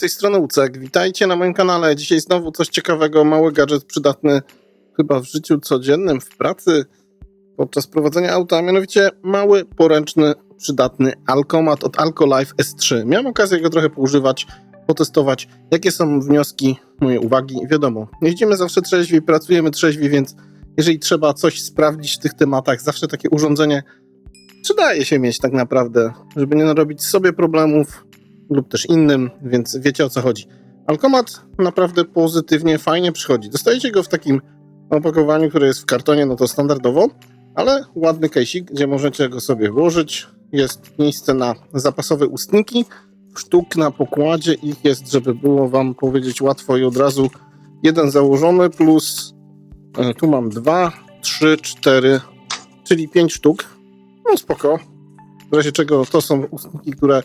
tej strony Ucek. Witajcie na moim kanale. Dzisiaj znowu coś ciekawego, mały gadżet przydatny chyba w życiu codziennym, w pracy, podczas prowadzenia auta, a mianowicie mały, poręczny, przydatny Alkomat od Alkolife S3. Miałem okazję go trochę poużywać, potestować, jakie są wnioski, moje uwagi. Wiadomo, jeździmy zawsze trzeźwi, pracujemy trzeźwi, więc jeżeli trzeba coś sprawdzić w tych tematach, zawsze takie urządzenie przydaje się mieć tak naprawdę, żeby nie narobić sobie problemów lub też innym, więc wiecie o co chodzi. Alkomat naprawdę pozytywnie, fajnie przychodzi. Dostajecie go w takim opakowaniu, które jest w kartonie, no to standardowo, ale ładny kejsik, gdzie możecie go sobie włożyć. Jest miejsce na zapasowe ustniki. Sztuk na pokładzie ich jest, żeby było wam powiedzieć łatwo i od razu jeden założony plus e, tu mam dwa, trzy, cztery, czyli pięć sztuk. No spoko. W razie czego to są ustniki, które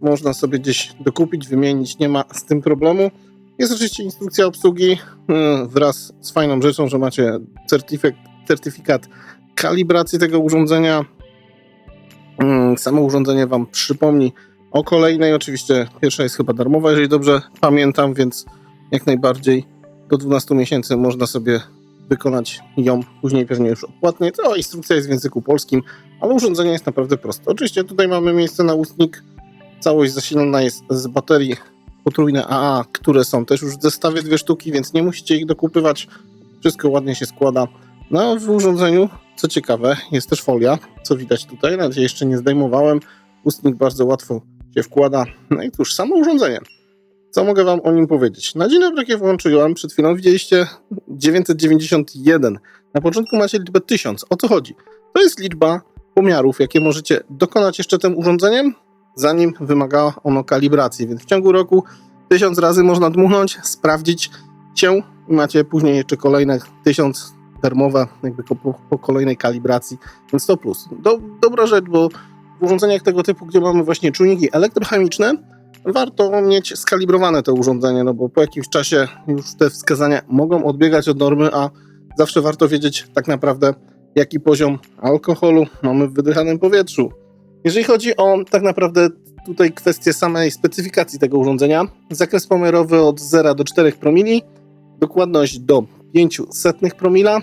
można sobie gdzieś dokupić, wymienić, nie ma z tym problemu. Jest oczywiście instrukcja obsługi yy, wraz z fajną rzeczą, że macie certyfikat, kalibracji tego urządzenia. Yy, Samo urządzenie Wam przypomni o kolejnej. Oczywiście pierwsza jest chyba darmowa, jeżeli dobrze pamiętam, więc jak najbardziej do 12 miesięcy można sobie wykonać ją później pewnie już odpłatnie. To instrukcja jest w języku polskim, ale urządzenie jest naprawdę proste. Oczywiście tutaj mamy miejsce na ustnik. Całość zasilana jest z baterii potrójne AA, które są też już w zestawie dwie sztuki, więc nie musicie ich dokupywać. Wszystko ładnie się składa. No, w urządzeniu, co ciekawe, jest też folia, co widać tutaj. Nawet jeszcze nie zdejmowałem. Ustnik bardzo łatwo się wkłada. No i cóż, samo urządzenie. Co mogę Wam o nim powiedzieć? Na dzień dobry, jak włączyłem, przed chwilą widzieliście 991. Na początku macie liczbę 1000. O co chodzi? To jest liczba pomiarów, jakie możecie dokonać jeszcze tym urządzeniem, zanim wymaga ono kalibracji. Więc w ciągu roku 1000 razy można dmuchnąć, sprawdzić się i macie później jeszcze kolejne 1000 termowe, jakby po, po kolejnej kalibracji, więc to plus. Do, dobra rzecz, bo w urządzeniach tego typu, gdzie mamy właśnie czujniki elektrochemiczne, warto mieć skalibrowane to urządzenie, no bo po jakimś czasie już te wskazania mogą odbiegać od normy, a zawsze warto wiedzieć tak naprawdę, jaki poziom alkoholu mamy w wydychanym powietrzu. Jeżeli chodzi o tak naprawdę tutaj kwestię samej specyfikacji tego urządzenia, zakres pomiarowy od 0 do 4 promili, dokładność do 500 promila.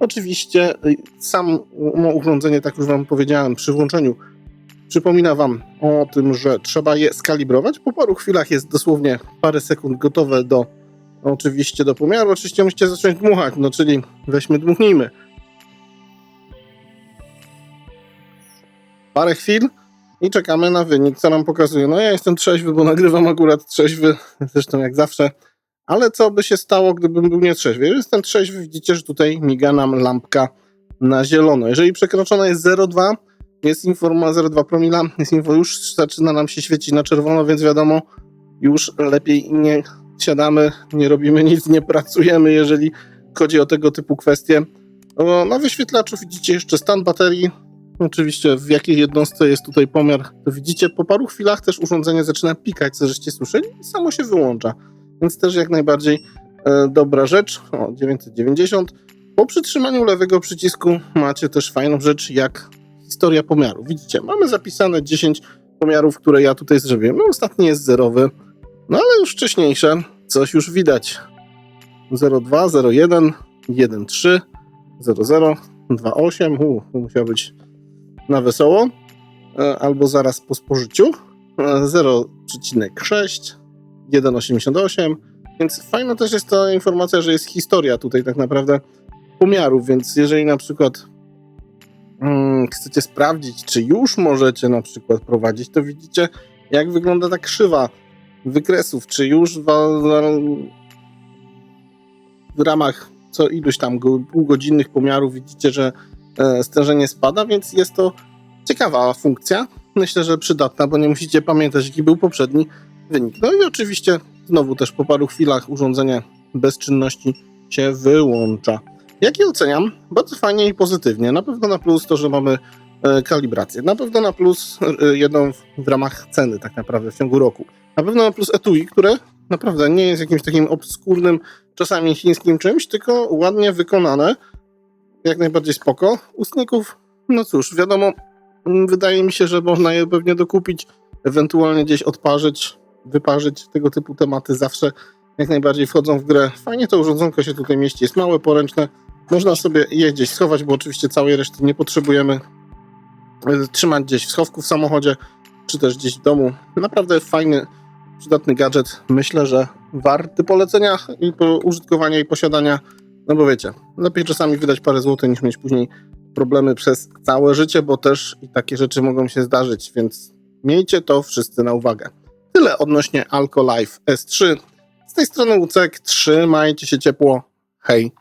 Oczywiście y, sam urządzenie, tak już Wam powiedziałem przy włączeniu, przypomina Wam o tym, że trzeba je skalibrować. Po paru chwilach jest dosłownie parę sekund gotowe do oczywiście do pomiaru. Oczywiście musicie zacząć dmuchać, no czyli weźmy dmuchnijmy. Parę chwil i czekamy na wynik, co nam pokazuje. No ja jestem trzeźwy, bo nagrywam akurat trzeźwy, zresztą jak zawsze. Ale co by się stało, gdybym był nietrzeźwy? Jestem trzeźwy, widzicie, że tutaj miga nam lampka na zielono. Jeżeli przekroczona jest 0,2, jest informa 0,2 promila, jest info, już zaczyna nam się świecić na czerwono, więc wiadomo, już lepiej nie siadamy, nie robimy nic, nie pracujemy, jeżeli chodzi o tego typu kwestie. Na wyświetlaczu widzicie jeszcze stan baterii, Oczywiście w jakiej jednostce jest tutaj pomiar, to widzicie, po paru chwilach też urządzenie zaczyna pikać, co żeście słyszeli i samo się wyłącza. Więc też jak najbardziej e, dobra rzecz. O, 990. Po przytrzymaniu lewego przycisku macie też fajną rzecz jak historia pomiaru. Widzicie, mamy zapisane 10 pomiarów, które ja tutaj zrobiłem. No, ostatni jest zerowy, no ale już wcześniejsze coś już widać. 02, 01, 13, 00, 28. U, to musiał być na wesoło e, albo zaraz po spożyciu. 0,6 1,88 więc fajna też jest ta informacja, że jest historia tutaj tak naprawdę pomiarów, więc jeżeli na przykład hmm, chcecie sprawdzić, czy już możecie na przykład prowadzić, to widzicie jak wygląda ta krzywa wykresów, czy już w, w ramach co iluś tam półgodzinnych pomiarów widzicie, że E, stężenie spada, więc jest to ciekawa funkcja. Myślę, że przydatna, bo nie musicie pamiętać, jaki był poprzedni wynik. No i oczywiście znowu też po paru chwilach urządzenie bez czynności się wyłącza. Jak je oceniam? Bardzo fajnie i pozytywnie. Na pewno na plus to, że mamy e, kalibrację. Na pewno na plus e, jedną w ramach ceny tak naprawdę w ciągu roku. Na pewno na plus etui, które naprawdę nie jest jakimś takim obskurnym, czasami chińskim czymś, tylko ładnie wykonane jak najbardziej spoko. Ustników, no cóż, wiadomo, mm, wydaje mi się, że można je pewnie dokupić, ewentualnie gdzieś odparzyć. wyparzyć. Tego typu tematy zawsze jak najbardziej wchodzą w grę. Fajnie to urządzonko się tutaj mieści. Jest małe, poręczne. Można sobie je gdzieś schować, bo oczywiście całej reszty nie potrzebujemy. E, Trzymać gdzieś w schowku w samochodzie, czy też gdzieś w domu. Naprawdę fajny, przydatny gadżet. Myślę, że warty polecenia i użytkowania i posiadania. No bo wiecie, lepiej czasami wydać parę złotych niż mieć później problemy przez całe życie, bo też i takie rzeczy mogą się zdarzyć, więc miejcie to wszyscy na uwagę. Tyle odnośnie Alco Life S3. Z tej strony Łucek, trzymajcie się ciepło. Hej!